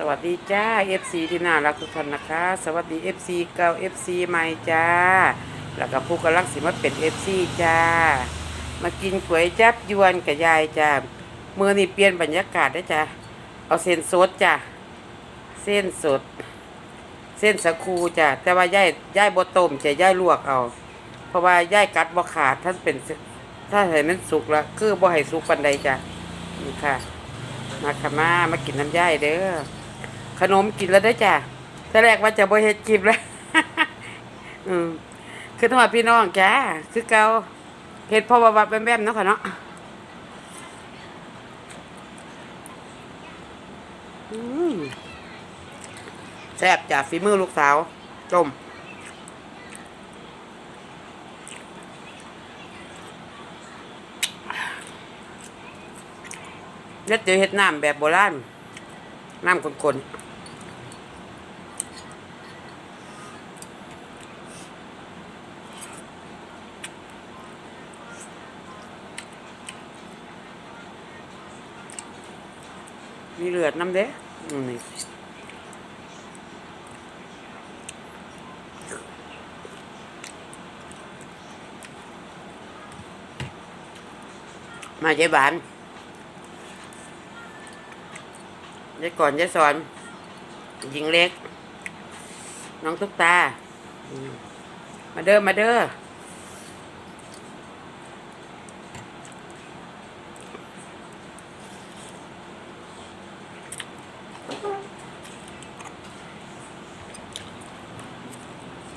สวัสดีจ้า FC ที่น่ารักทุกท่านนะคะ สวัสดี FC เก่า FC ใหม่จ้า แล้วก็ผู้กำลังสิมาเป็น FC จ้า มากินก๋วยจับยวนกับยายจ้ามือนี่เปลี่ยนบรรยากาศได้จ้าเอาเส้นสดจ้าเส้นสด เส้นสะคูจ้าแต่ว่าย่ายย่ายบต้มจะย่ายลวกเอา เพราะว่าย่ายกัดบ่ขาดท่านเป็นถ้าเห็นมันสุกแล้วคือบ่ให้สุกปันใดจ้านี่ค่ะ มาค่ะมามากินน้ำย่ายเด้อ ขนมกินแล้วได้จ้ะแต่แรกว่าจะบ่เฮ็ดกิบแล้ว อืมคือทั้งหมดพี่น้องจ้าคือเกาเฮ็ดพ่อวับๆแบมๆเนาะค่ะเนาะอืมแซ่บจ้ะฝีมือลูกสาวต้มแล้วเดี๋ยวเฮ็ดน้ำแบบโบราณน้ำข้นๆ มีเลือดน้ำเด้อืมนี่มาเจ๊บานยายก่อนยายสอนหญิงเล็ก น้องตุ๊กตา มาเด้อ มาเด้อ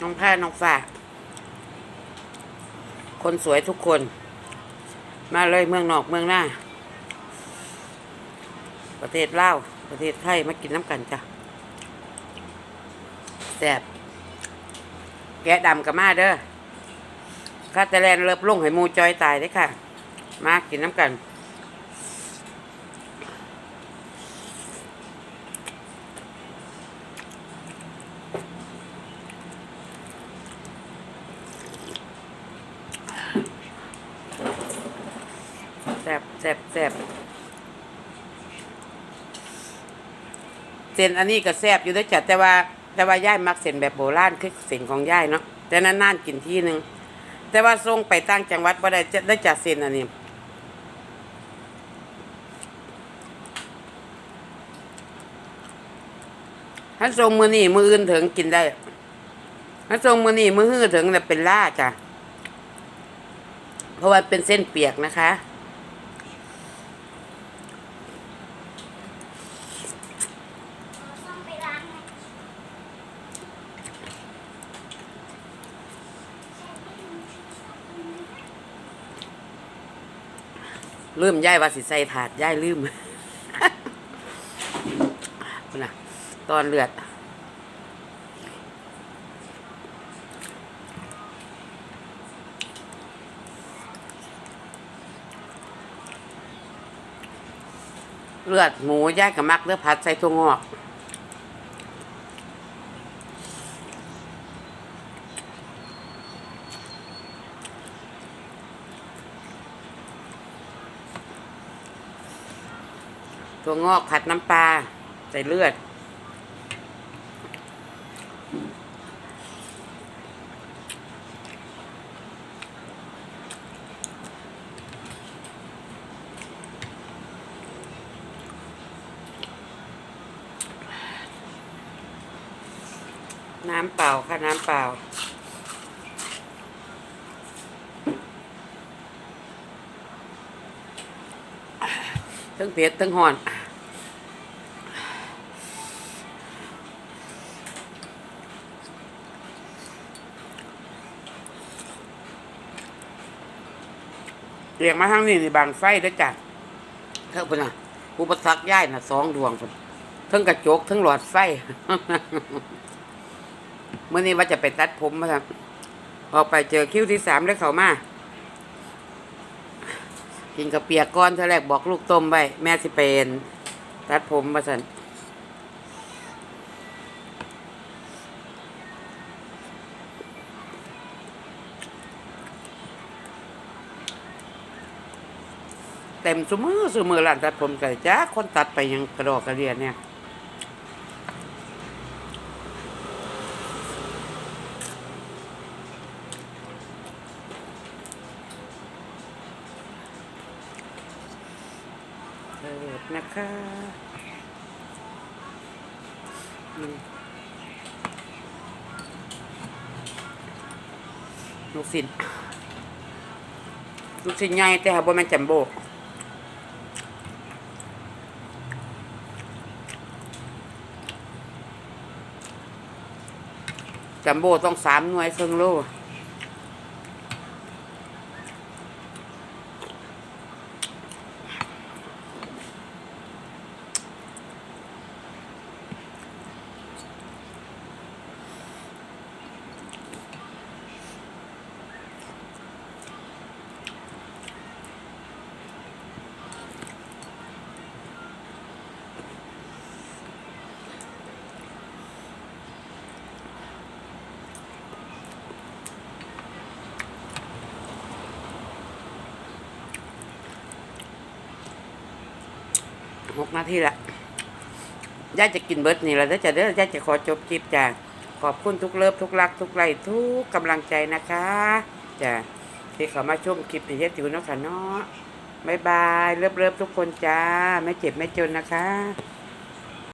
น้องผ้าน้องฝาคนสวยทุกคน มาเลยเมืองนอกเมืองหน้า ประเทศลาวประเทศไทยมากินน้ำกันจ้ะแซ่บแกะดำกับมาเด้อข้าแต่แลนเลิบลงให้มูจอยตายได้ค่ะ มากินน้ำกัน แซ่บแซ่บแซ่บเส้นอันนี้ก็แซ่บอยู่ด้วยจ้ะแต่ว่า แต่ว่าย่ายมักเส้นแบบโบราณคือเส้นของย่ายเนาะแต่นานกินทีหนึ่งแต่ว่าส่งไปตั้งจังหวัดบ่ได้จะได้จัดเส้นอันนี้ถ้าส่งมือนี่มืออื่นถึงกินได้ถ้าส่งมือนี่มือฮื้อถึงจะเป็นล่าจ้ะเพราะว่าเป็นเส้นเปียกนะคะ ลืมย่ายว่าสิใส่ถาดย่ายลืมนะตอนเลือด เลือดหมูย่ายกับมักเลือดผัดใส่ถั่วงอก ถั่วงอกผัดน้ำปลาใส่เลือด น้ำเปล่าค่ะ น้ำเปล่าทั้งเผ็ดทั้งหอน เรียงมาทางนี้นี่บางไฟเด้วยจ้ะเท่าพนน่ะอุปสรรคย่ายน่ะสองดวงพนทั้งกระจกทั้งหลอดไฟเมื่อนี้ว่าจะไปตัดผมมาครับออกไปเจอคิ้วที่สามแล้วเขามากินกับเปียกก้อนเท่าแรกบอกลูกต้มไว้แม่สิเป็นตัดผมมาสัน ต็มสมือสมอหลานตัดผมกันจ้าคนตัดไปยังกระดอกกระเดียนเนี่ยเปิดนะคะลูกศิลย์ลูกศิลย์ใหญ่แต่บ่แม่นจัมโบ จัมโบ้ต้องสามหน่วยครึ่งโล หกนาทีละย่าจะกินเบิร์ดนี่แหละถ้าจะเด้อย่าจะขอจบคลิปจ้ะขอบคุณทุกเลิฟทุกรัก ทุกไลทุกกำลังใจนะคะจ้ะที่เขามาชมคลิปในเยติวเนาะค่ะเนาะบายบายเลิฟเลิฟทุกคนจ้า ไม่เจ็บไม่จนนะคะ